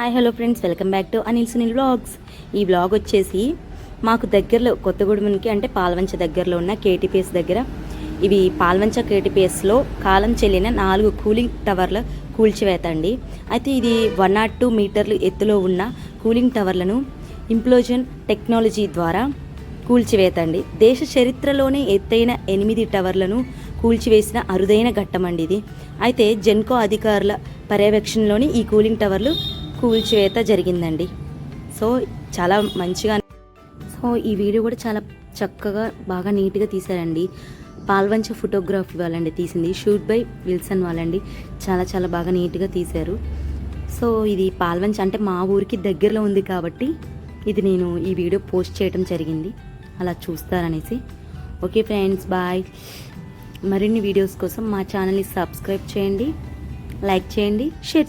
Hi hello friends. Welcome back to Anil Sunil blogs ఈ blog వచ్చేసి మాకు దగ్గరలో కొత్తగూడెంకి అంటే పాల్వంచ దగ్గరలో ఉన్న కేటీపీఎస్ దగ్గర. ఇవి పాల్వంచ కేటీపీఎస్లో కాలం చెల్లిన నాలుగు కూలింగ్ టవర్ల కూల్చివేత అండి. అయితే ఇది వన్ నాట్ టూ మీటర్లు ఎత్తులో ఉన్న కూలింగ్ టవర్లను ఇంప్లోజన్ టెక్నాలజీ ద్వారా కూల్చివేత అండి. దేశ చరిత్రలోనే ఎత్తైన ఎనిమిది టవర్లను కూల్చివేసిన అరుదైన ఘట్టమండి ఇది. అయితే జెన్కో అధికారుల పర్యవేక్షణలోని ఈ కూలింగ్ టవర్లు కూల్చివేత జరిగిందండి. సో చాలా మంచిగా సో ఈ వీడియో కూడా చాలా చక్కగా బాగా నీట్గా తీశారండి. పాల్వంచ ఫోటోగ్రఫీ వాళ్ళండి తీసింది. షూట్ బై విల్సన్ వాళ్ళండి. చాలా చాలా బాగా నీట్గా తీశారు. సో ఇది పాల్వంచ అంటే మా ఊరికి దగ్గరలో ఉంది కాబట్టి ఇది నేను ఈ వీడియో పోస్ట్ చేయడం జరిగింది. అలా చూస్తారనేసి. Okay friends bye. మరిన్ని వీడియోస్ కోసం మా ఛానల్ని సబ్స్క్రైబ్ చేయండి. లైక్ చేయండి షేర్